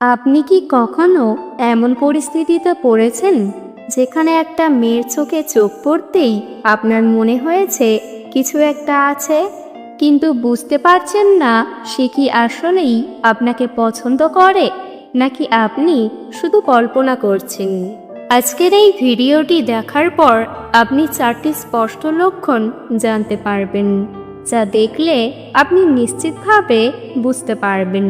আপনি কি কখনো এমন পরিস্থিতিতে পড়েছেন যেখানে একটা মেয়ের চোখে চোখ পড়তেই আপনার মনে হয়েছে কিছু একটা আছে? কিন্তু বুঝতে পারছেন না সে কি আসলেই আপনাকে পছন্দ করে, নাকি আপনি শুধু কল্পনা করছেন? আজকের এই ভিডিওটি দেখার পর আপনি চারটি স্পষ্ট লক্ষণ জানতে পারবেন, যা দেখলে আপনি নিশ্চিতভাবে বুঝতে পারবেন।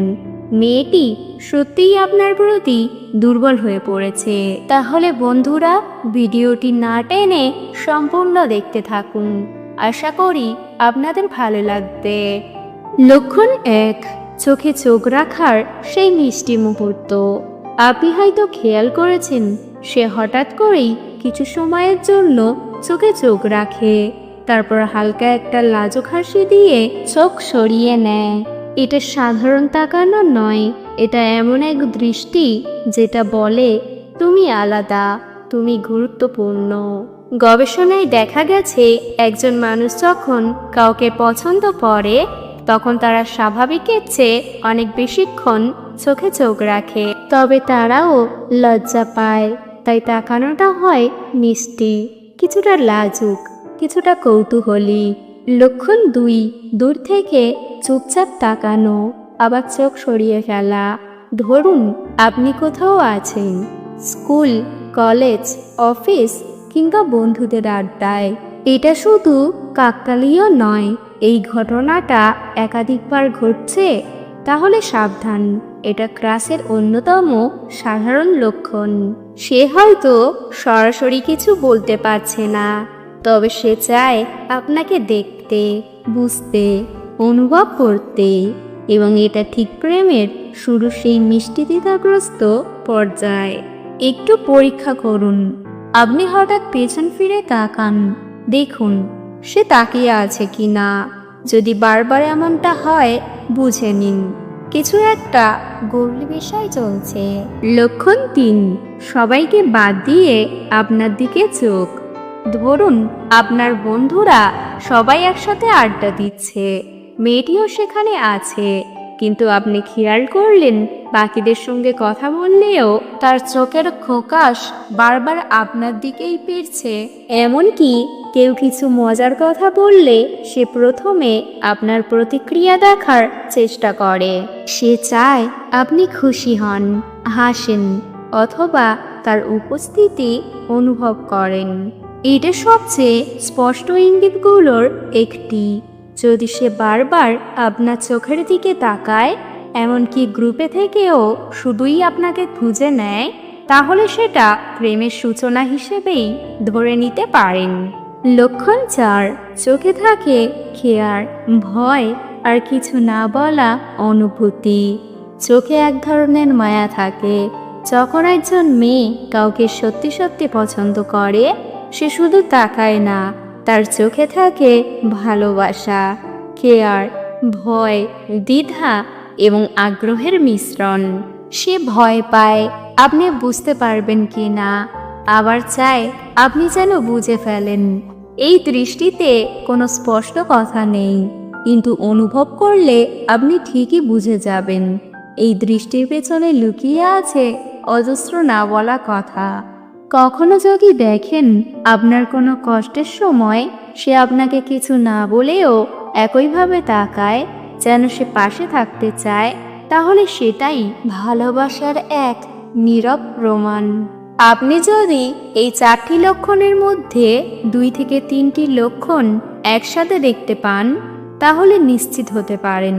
মেয়েটি সত্যিই আপনার প্রতি দুর্বল হয়ে পড়েছে। তাহলে বন্ধুরা, ভিডিওটি না টেনে সম্পূর্ণ দেখতে থাকুন। আশা করি আপনাদের ভালো লাগবে। লক্ষণ এক, চোখে চোখ রাখার সেই মিষ্টি মুহূর্ত। আপনি হয়তো খেয়াল করেছেন, সে হঠাৎ করেই কিছু সময়ের জন্য চোখে চোখ রাখে, তারপর হালকা একটা লাজুক হাসি দিয়ে চোখ সরিয়ে নেয়। এটা সাধারণ তাকানো নয়, এটা এমন এক দৃষ্টি যেটা বলে, তুমি আলাদা, তুমি গুরুত্বপূর্ণ। গবেষণায় দেখা গেছে, একজন মানুষ যখন কাউকে পছন্দ করে, তখন তারা স্বাভাবিকের চেয়ে অনেক বেশিক্ষণ চোখে চোখ রাখে। তবে তারাও লজ্জা পায়, তাই তাকানোটা হয় মিষ্টি, কিছুটা লাজুক, কিছুটা কৌতূহলী। লক্ষণ দুই, দূর থেকে চুপচাপ তাকানো, আবার চোখ সরিয়ে ফেলা। ধরুন, আপনি কোথাও আছেন। স্কুল, কলেজ, অফিস কিংবা বন্ধুদের আড্ডায়। এটা শুধু কাকতালীয় নয়, এই ঘটনাটা একাধিকবার ঘটছে। তাহলে সাবধান, এটা ক্রাসের অন্যতম সাধারণ লক্ষণ। সে হয়তো সরাসরি কিছু বলতে পারছে না, তবে সে চায় আপনাকে দেখতে। বুঝতে, অনুভব করতে এবং এটা ঠিক প্রেমের শুরু সেই মিষ্টি দ্বিধাগ্রস্ত পর্যায়ে। একটু পরীক্ষা করুন। আপনি হঠাৎ পেছন ফিরে তাকান। দেখুন, সে তাকিয়ে আছে কি না যদি বারবার এমনটা হয়, বুঝে নিন। কিছু একটা গভীর বিষয় চলছে। লক্ষণ তিন। সবাইকে বাদ দিয়ে আপনার দিকে চোখ। ধরুন, আপনার বন্ধুরা সবাই একসাথে আড্ডা দিচ্ছে। মেয়েটিও সেখানে আছে। কিন্তু আপনি খেয়াল করলেন, বাকিদের সঙ্গে কথা বললেও তার চোখের খোকাস বারবার আপনার দিকেই ফিরছে এমনকি কেউ কিছু মজার কথা বললে সে প্রথমে আপনার প্রতিক্রিয়া দেখার চেষ্টা করে। সে চায় আপনি খুশি হন, হাসেন, অথবা তার উপস্থিতি অনুভব করেন। এটা সবচেয়ে স্পষ্ট ইঙ্গিতগুলোর একটি। যদি সে বারবার আপনার চোখের দিকে তাকায়, এমনকি গ্রুপে থেকেও শুধুই আপনাকে খুঁজে নেয়, তাহলে সেটা প্রেমের সূচনা হিসেবেই ধরে নিতে পারেন। লক্ষণ চার, চোখে থাকে খেয়ার, ভয়, আর কিছু না বলা অনুভূতি। চোখে এক ধরনের মায়া থাকে। যখন একজন মেয়ে কাউকে সত্যি সত্যি পছন্দ করে সে শুধু তাকায় না, তার চোখে থাকে ভালোবাসা, কেয়ার, ভয়, দ্বিধা এবং আগ্রহের মিশ্রণ। সে ভয় পায়, আপনি বুঝতে পারবেন কি না, আবার চায় আপনি যেন বুঝে ফেলেন। এই দৃষ্টিতে কোনো স্পষ্ট কথা নেই, কিন্তু অনুভব করলে আপনি ঠিকই বুঝে যাবেন। এই দৃষ্টির পেছনে লুকিয়ে আছে অজস্র না বলা কথা। কখনো যদি দেখেন আপনার কোনো কষ্টের সময় সে আপনাকে কিছু না বলেও একইভাবে তাকায়, যেন সে পাশে থাকতে চায়, তাহলে সেটাই ভালোবাসার এক নীরব প্রমাণ। আপনি যদি এই চারটি লক্ষণের মধ্যে দুই থেকে তিনটি লক্ষণ একসাথে দেখতে পান, তাহলে নিশ্চিত হতে পারেন,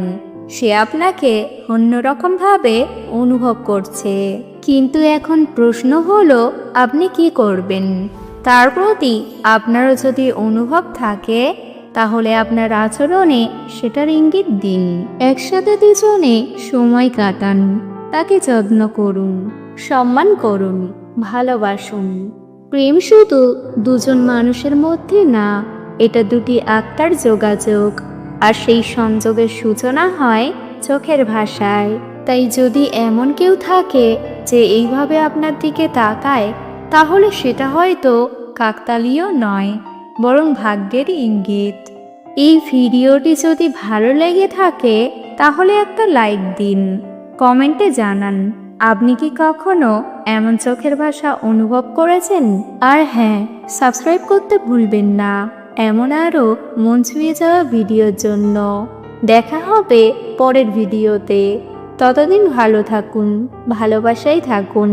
সে আপনাকে অন্যরকমভাবে অনুভব করছে। কিন্তু এখন প্রশ্ন হলো, আপনি কি করবেন? তার প্রতি আপনারও যদি অনুভব থাকে, তাহলে আপনার আচরণে সেটার ইঙ্গিত দিন। একসাথে দুজনে সময় কাটান, তাকে যত্ন করুন, সম্মান করুন, ভালোবাসুন। প্রেম শুধু দুজন মানুষের মধ্যে না, এটা দুটি আত্মার যোগাযোগ। আর সেই সংযোগের সূচনা হয় চোখের ভাষায়। তাই যদি এমন কেউ থাকে যে এইভাবে আপনার দিকে তাকায়, তাহলে সেটা হয়তো কাকতালীয় নয়, বরং ভাগ্যের ইঙ্গিত। এই ভিডিওটি যদি ভালো লেগে থাকে, তাহলে একটা লাইক দিন। কমেন্টে জানান, আপনি কি কখনো এমন চোখের ভাষা অনুভব করেছেন? আর হ্যাঁ সাবস্ক্রাইব করতে ভুলবেন না। এমন আরও মন ছুঁয়ে যাওয়া ভিডিওর জন্য। দেখা হবে পরের ভিডিওতে। ততদিন ভালো থাকুন ভালোবাসাই থাকুন।